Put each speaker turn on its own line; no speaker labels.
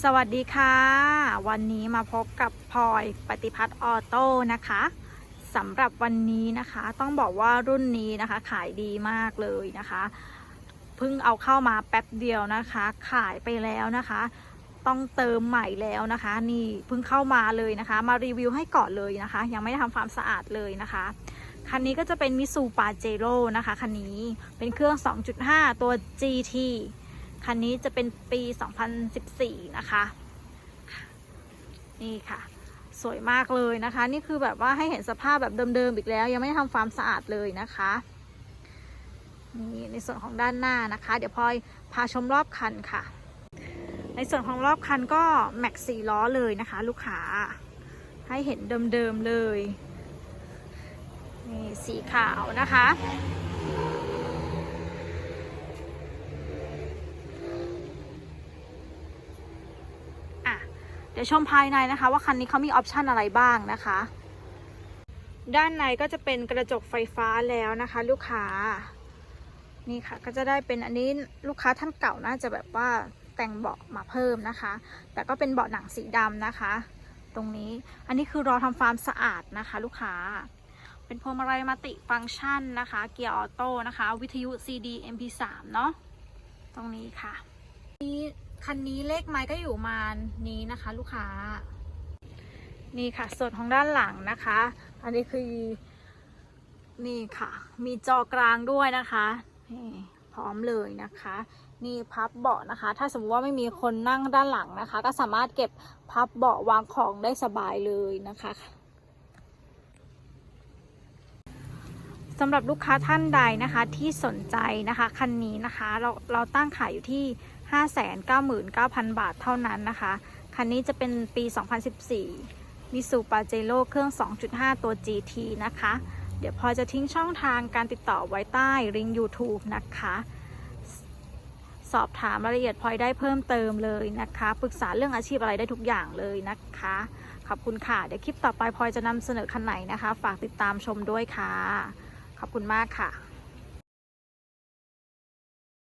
สวัสดีค่ะ วันนี้มาพบกับพลอยปฏิพัฒน์ออโต้นะคะสำหรับวันนี้นะคะ ต้องบอกว่ารุ่นนี้นะคะ ขายดีมากเลยนะคะเพิ่งเอาเข้ามาแป๊บเดียวนะคะ ขายไปแล้วนะคะ ต้องเติมใหม่แล้วนะคะ นี่เพิ่งเข้ามาเลยนะคะ มารีวิวให้ก่อนเลยนะคะ ยังไม่ได้ทำความสะอาดเลยนะคะคันนี้ก็จะเป็นมิซูปาเจโร่นะคะคันนี้เป็นเครื่อง 2.5 ตัว GT คันนี้จะเป็นปี 2014 นะคะ นี่ค่ะ สวยมากเลยนะคะ นี่คือแบบว่าให้เห็นสภาพแบบเดิมๆอีกแล้ว ยังไม่ได้ทำความสะอาดเลยนะคะนี่ในส่วนของด้านหน้านะคะ เดี๋ยวพลอยพาชมรอบคันค่ะ ในส่วนของรอบคันก็แม็กสี่ล้อเลยนะคะ ลูกค้าให้เห็นเดิมๆเลยนี่สีขาวนะคะอะ เดี๋ยวชมภายในนะคะ ว่าคันนี้เขามีออปชันอะไรบ้างนะคะ ด้านในก็จะเป็นกระจกไฟฟ้าแล้วนะคะ ลูกค้า นี่ค่ะก็จะได้เป็นอันนี้ลูกค้าท่านเก่าน่าจะแบบว่าแต่งเบาะมาเพิ่มนะคะ แต่ก็เป็นเบาะหนังสีดำนะคะ ตรงนี้อันนี้คือรอทำความสะอาดนะคะ ลูกค้า เป็นพวงมาลัยมัติฟังก์ชันนะคะ เกียร์ออโต้นะคะ วิทยุ CD MP3 เนาะตรงนี้ค่ะนี้ คันนี้เลขไม้ก็อยู่มานี้นะคะ ลูกค้า นี่ค่ะ ส่วนของด้านหลังนะคะ อันนี้คือนี่ค่ะ มีจอกลางด้วยนะคะนี่พร้อมเลยนะคะ นี่พับเบาะนะคะ ถ้าสมมติว่าไม่มีคนนั่งด้านหลังนะคะ ก็สามารถเก็บพับเบาะวางของได้สบายเลยนะคะสำหรับลูกค้าท่านใดนะคะที่สนใจนะคะ คันนี้นะคะ เราเราตั้งขายอยู่ที่ 599,000 บาทเท่านั้นนะคะ คันนี้จะเป็นปี 2014มิสูปาเจโร่เครื่อง 2.5 ตัว GT นะคะ เดี๋ยวพลอยจะทิ้งช่องทางการติดต่อไว้ใต้ลิงก์ YouTube นะคะ สอบถามรายละเอียดพลอยได้เพิ่มเติมเลยนะคะ ปรึกษาเรื่องอาชีพอะไรได้ทุกอย่างเลยนะคะ ขอบคุณค่ะ เดี๋ยวคลิปต่อไปพลอยจะนำเสนอคันไหนนะคะ ฝากติดตามชมด้วยค่ะ ขอบคุณมากค่ะ